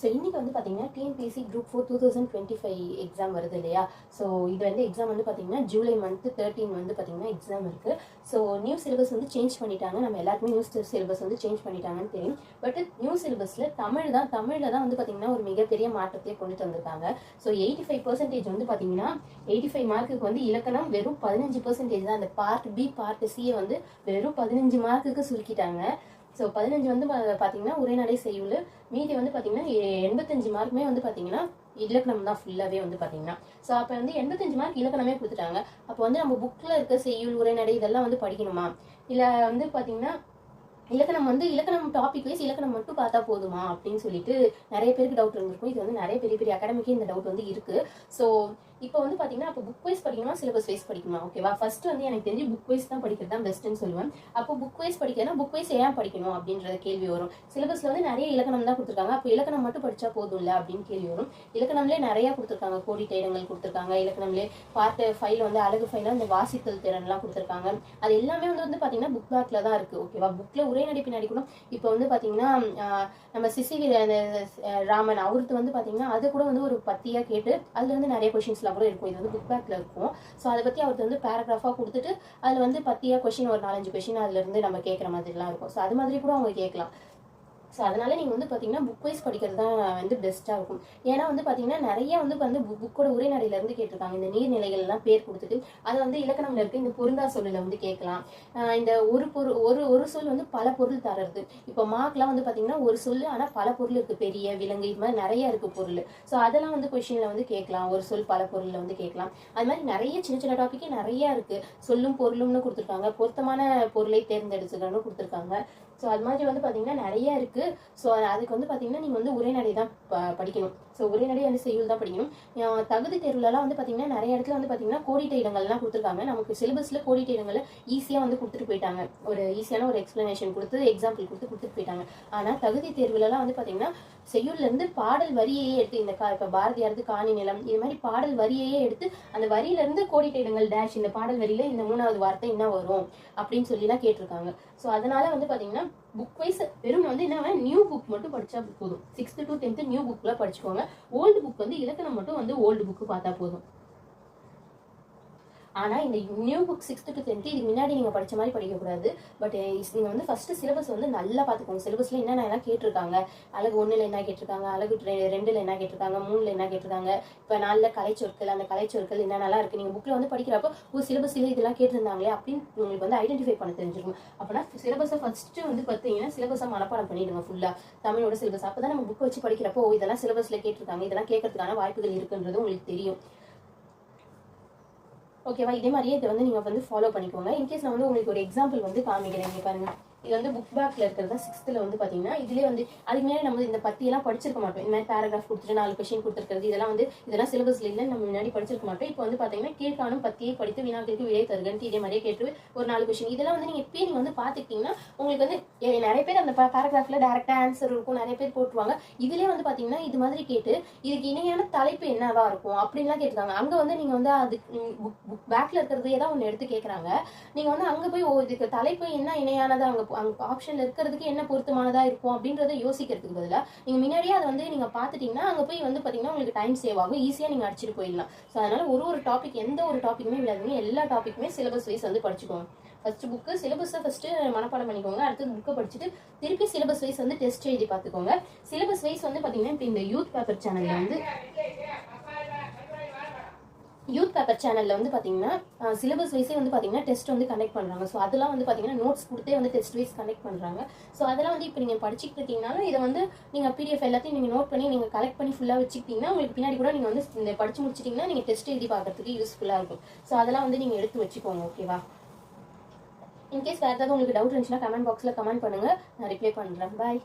So இன்றைக்கி வந்து பார்த்தீங்கன்னா TNPSC group four two thousand twenty five exam வருது இல்லையா? ஸோ இது வந்து எக்ஸாம் வந்து பார்த்தீங்கன்னா ஜூலை மந்த்து தேர்ட்டீன் வந்து பார்த்தீங்கன்னா எக்ஸாம் இருக்குது ஸோ நியூ சிலபஸ் வந்து சேஞ்ச் பண்ணிட்டாங்க. நம்ம எல்லாருக்குமே நியூஸ் சிலபஸ் வந்து சேஞ்ச் பண்ணிட்டாங்கன்னு தெரியும். பட் நியூ சிலபஸில் தமிழ் தான் தமிழில் தான் வந்து பார்த்தீங்கன்னா ஒரு மிகப்பெரிய மாற்றத்தை கொண்டுட்டு வந்திருக்காங்க ஸோ எயிட்டி ஃபைவ் பர்சன்டேஜ் வந்து பார்த்தீங்கன்னா எயிட்டி ஃபைவ் மார்க்குக்கு வந்து இலக்கணம் வெறும் பதினஞ்சு பர்சன்டேஜ் தான். அந்த பார்ட் பி பார்ட் சியை வந்து வெறும் பதினஞ்சு மார்க்குக்கு சுருக்கிட்டாங்க. ஸோ பதினஞ்சு வந்து பா- பார்த்தீங்கன்னா உரைநடை செய்யுள். மீதி வந்து பார்த்தீங்கன்னா எண்பத்தஞ்சு மார்க்குமே வந்து பார்த்தீங்கன்னா இலக்கணம் தான் ஃபுல்லாகவே வந்து பார்த்தீங்கன்னா ஸோ அப்போ வந்து எண்பத்தஞ்சு மார்க் இலக்கணமே கொடுத்துட்டாங்க. அப்போ வந்து நம்ம புக்கில் இருக்க செய்யுள் உரைநடை இதெல்லாம் வந்து படிக்கணுமா? இல்லை வந்து பார்த்தீங்கன்னா இலக்கணம் வந்து இலக்கணம் டாபிக் வைஸ் இலக்கணம் மட்டும் பார்த்தா போதுமா? அப்படின்னு சொல்லிட்டு நிறைய பேருக்கு டவுட் இருந்திருக்கும். இது வந்து நிறைய பெரிய பெரிய அகாடமிக்கு இந்த டவுட் வந்து இருக்குது ஸோ இப்போ வந்து பார்த்தீங்கன்னா அப்போ புக் வைஸ் படிக்கணுமா? சிலபஸ் வைஸ் படிக்கணுமா? ஓகேவா ஃபர்ஸ்ட் வந்து எனக்கு தெரிஞ்சு புக் வைஸ் தான் படிக்கிறது தான் பெஸ்ட்டுன்னு சொல்லுவேன். அப்போ புக் வைஸ் படிக்கிறதுனா புக் வைஸ் ஏன் படிக்கணும்? அப்படின்றத கேள்வி வரும். சிலபஸ்ல வந்து நிறைய இலக்கணம் தான் கொடுத்துருக்காங்க. அப்போ இலக்கணம் மட்டும் படிச்சா இல்லை அப்படின்னு கேள்வி வரும். இலக்கணம்லேயே நிறைய கொடுத்துருக்காங்க. கோடிட்ட இடங்கள் கொடுத்துருக்காங்க. இலக்கணம்லேயே பார்த்த ஃபைல் வந்து அழகு ஃபைலாக இந்த வாசித்தல் திறன்லாம் கொடுத்துருக்காங்க. அது எல்லாமே வந்து வந்து பார்த்தீங்கன்னா புக் பேக்கில் தான் இருக்கு. ஓகேவா புக்கில் உரைநடை பின்னாடி கூட இப்போ வந்து பார்த்தீங்கன்னா நம்ம சிசி அந்த, ராமன் அவருக்கு வந்து பார்த்தீங்கன்னா அது கூட வந்து ஒரு பத்தியாக கேட்டு அதுல வந்து நிறைய கொஷின்ஸ்லாம் கூட இருக்கும். இது வந்து புக் பேக்ல இருக்கும். ஸோ அதை பத்தி அவருக்கு வந்து பேராகிராஃபாக கொடுத்துட்டு அதுல வந்து பத்தியா கொஷின் ஒரு நாலஞ்சு கொஷின் அதுல இருந்து நம்ம கேட்குற மாதிரிலாம் இருக்கும். ஸோ அது மாதிரி கூட அவங்க கேட்கலாம் ஸோ அதனால் நீங்கள் வந்து பார்த்தீங்கன்னா புக் வைஸ் படிக்கிறது தான் வந்து பெஸ்ட்டாக இருக்கும். ஏன்னா வந்து பார்த்தீங்கன்னா நிறைய வந்து வந்து புக்கோட உரைநடையிலேருந்து கேட்டிருக்காங்க. இந்த நீர்நிலைகள்லாம் பேர் கொடுத்துட்டு அதை வந்து இலக்கணம்ல இருக்க. இந்த பொருந்தா சொல்லில் வந்து கேட்கலாம். இந்த ஒரு பொருள் ஒரு ஒரு சொல் வந்து பல பொருள் தரது. இப்போ மார்க்லாம் வந்து பார்த்தீங்கன்னா ஒரு சொல் ஆனால் பல பொருள் இருக்குது பெரிய விலங்கு இது மாதிரி நிறைய இருக்குது பொருள். ஸோ அதெல்லாம் வந்து கொஷினில் வந்து கேட்கலாம். ஒரு சொல் பல பொருளில் வந்து கேட்கலாம். அது மாதிரி நிறைய சின்ன சின்ன டாப்பிக்கே நிறைய இருக்குது சொல்லும் பொருளும்னு கொடுத்துருக்காங்க. பொருத்தமான பொருளை தேர்ந்தெடுத்துக்கணும்னு கொடுத்துருக்காங்க. ஸோ அது மாதிரி வந்து பார்த்தீங்கன்னா நிறைய இருக்கு. ஸோ அதுக்கு வந்து பார்த்தீங்கன்னா நீங்கள் வந்து உரைநடை தான் படிக்கணும். ஸோ உரைநடை வந்து செய்யுள் தான் படிக்கணும் தகுதி தேர்வுலலாம் வந்து பார்த்தீங்கன்னா நிறைய இடத்துல வந்து பார்த்தீங்கன்னா கோடிட்ட இடங்கள்லாம் கொடுத்துருக்காங்க. நமக்கு சிலபஸில் கோடிட்ட இடங்களில் ஈஸியாக வந்து கொடுத்துட்டு போயிட்டாங்க. ஒரு ஈஸியான ஒரு எக்ஸ்ப்ளனேஷன் கொடுத்து எக்ஸாம்பிள் கொடுத்து கொடுத்துட்டு போயிட்டாங்க. ஆனால் தகுதி தேர்வுலலாம் வந்து பார்த்தீங்கன்னா செய்யுள்லேருந்து பாடல் வரியையே எடுத்து இந்த கா இப்போ பாரதியாரது காணி நிலம் இது மாதிரி பாடல் வரியையே எடுத்து அந்த வரியிலேருந்து கோடிட்ட இடங்கள் டேஷ் இந்த பாடல் வரியில் இந்த மூணாவது வார்த்தை என்ன வரும்? அப்படின்னு சொல்லிலாம் கேட்டிருக்காங்க. ஸோ அதனால வந்து பார்த்தீங்கன்னா புக் வைஸ் வெறும் வந்து என்ன நியூ புக் மட்டும் படிச்சா போதும். சிக்ஸ்த்து டு டென்த்து நியூ புக்கில் படிச்சுக்கோங்க. ஓல்டு புக் வந்து இலக்கணம் மட்டும் வந்து ஓல்டு புக் பார்த்தா போதும். ஆனால் இந்த new book sixth to tenth இதுக்கு முன்னாடி நீங்கள் படிச்ச மாதிரி படிக்கக்கூடாது. பட் eh, நீங்கள் வந்து ஃபஸ்ட்டு சிலபஸ் வந்து நல்லா பார்த்துக்கோங்க. சிலபஸில் என்னென்ன எல்லாம் கேட்டிருக்காங்க? அழகு ஒன்றில் என்ன கேட்டிருக்காங்க? அழகு ரெ- ரெண்டில் என்ன கேட்டிருக்காங்க? மூணில் என்ன கேட்டிருக்காங்க? இப்போ நாளில் கலைச்சொற்கள் அந்த கலைச்சொற்கள் என்னென்னலாம் இருக்குது நீங்கள் புக்கில் வந்து படிக்கிறப்போ ஒரு சிலபஸில் இதெல்லாம் கேட்டிருந்தாங்களே அப்படின்னு உங்களுக்கு வந்து ஐடென்டிஃபை பண்ண தெரிஞ்சிருக்கும். அப்படின்னா சிலபஸை ஃபஸ்ட்டு வந்து பார்த்தீங்கன்னா சிலபஸை மனப்பாடம் பண்ணிடுங்க ஃபுல்லாக தமிழோட சிலபஸ் அப்பதான் நம்ம புக் வச்சு படிக்கிறப்போ ஓ, இதெல்லாம் சிலபஸில் கேட்டிருக்காங்க இதெல்லாம் கேட்கறதுக்கான வாய்ப்புகள் இருக்குன்றது உங்களுக்கு தெரியும். ஓகேவா இதே மாதிரியே இதை வந்து நீங்க வந்து ஃபாலோ பண்ணிக்கோங்க. இன்கேஸ் நான் வந்து உங்களுக்கு ஒரு எக்ஸாம்பிள் வந்து காமிக்கிறேன் இங்க பாருங்க. இது வந்து புக் பேக்ல இருக்கிறதா சிக்ஸ்த்ல வந்து பாத்தீங்கன்னா இதுலேயே வந்து அதுக்கு முன்னாடி நம்ம இந்த பத்தியெல்லாம் படிச்சிருக்க மாட்டோம். இந்த மாதிரி பேராகிராஃப் கொடுத்துட்டு நாலு கொஷின் கொடுத்துருக்கிறது இதெல்லாம் வந்து இதெல்லாம் சிலபஸ்ல இல்லை நம்ம முன்னாடி படிச்சிருக்க மாட்டோம். இப்போ வந்து பாத்தீங்கன்னா கீழ்காணும் பத்தியை படித்து வினாக்களுக்கு விடை தருகன்ட்டு இதே மாதிரியே கேட்டு ஒரு நாலு கொஷின் இதெல்லாம் வந்து நீங்க இப்போ நீங்க வந்து பாத்துக்கிட்டீங்கன்னா உங்களுக்கு வந்து நிறைய பேர் அந்த பேராகிராஃப்ல டேரக்டா ஆன்சர் இருக்கும் நிறைய பேர் போட்டுருவாங்க. இதுலயே வந்து பாத்தீங்கன்னா இது மாதிரி கேட்டு இதுக்கு இணையான தலைப்பு என்னவா இருக்கும் அப்படின்லாம் கேட்டிருக்காங்க. அங்க வந்து நீங்க வந்து அது புக் புக் பேக்ல இருக்கிறது தான் ஒன்று எடுத்து கேட்கறாங்க நீங்க வந்து அங்க போய் ஓ இதுக்கு தலைப்பு என்ன இணையானது அங்க போ- அங்க ஆப்ஷன்ல இருக்கிறதுக்கு என்ன பொருத்தமானதா இருக்கும் அப்படின்றத யோசிக்கிறதுக்கு பதிலா நீங்க முன்னாடியே அதை வந்து நீங்க பாத்துட்டீங்கன்னா அங்க போய் வந்து பாத்தீங்கன்னா உங்களுக்கு டைம் சேவ் ஆகும். ஈஸியா நீங்க அடிச்சிட்டு போயிடலாம். ஸோ அதனால ஒரு ஒரு டாபிக் எந்த ஒரு டாபிக்குமே விடாதீங்க எல்லா டாபிக்குமே சிலபஸ் வைஸ் வந்து படிச்சுக்கோங்க. ஃபஸ்ட்டு புக்கு சிலபஸை ஃபஸ்ட்டு மனப்பாடம் பண்ணிக்கோங்க. அடுத்தது புக்கை படிச்சுட்டு திருப்பி சிலபஸ் வைஸ் வந்து டெஸ்ட் எழுதி பார்த்துக்கோங்க. சிலபஸ் வைஸ் வந்து பார்த்தீங்கன்னா இப்போ இந்த யூத் பேப்பர் சேனலில் வந்து யூத் பேப்பர் சேனல்ல வந்து பாத்தீங்கன்னா சிலபஸ் வைஸே வந்து பாத்தீங்கன்னா டெஸ்ட் வந்து கண்டக்ட் பண்றாங்க. ஸோ அதெல்லாம் வந்து பாத்தீங்கன்னா நோட்ஸ் கொடுத்தே வந்து டெஸ்ட் வைஸ் கண்டக்ட் பண்றாங்க. ஸோ அதெல்லாம் வந்து இப்போ நீங்க படிச்சுட்டு இருக்கீங்கனாலும் இதை வந்து நீங்க பிடிஎஃப் எல்லாத்தையும் நீங்க நோட் பண்ணி நீங்க கலெக்ட் பண்ணி ஃபுல்லா வச்சுக்கிட்டீங்கன்னா உங்களுக்கு பின்னாடி கூட நீங்க வந்து இந்த படிச்சு முடிச்சிட்டீங்கன்னா நீங்க டெஸ்ட் எழுதி பார்க்கறதுக்கு யூஸ்ஃபுல்லா இருக்கும். ஸோ அதெல்லாம் வந்து நீங்க எடுத்து வச்சுக்கோங்க ஓகேவா இன்கேஸ் வேறு ஏதாவது உங்களுக்கு டவுட் இருந்துச்சுன்னா கமெண்ட் பாக்ஸில் கமெண்ட் பண்ணுங்க. நான் ரிப்ளை பண்ணுறேன் பாய்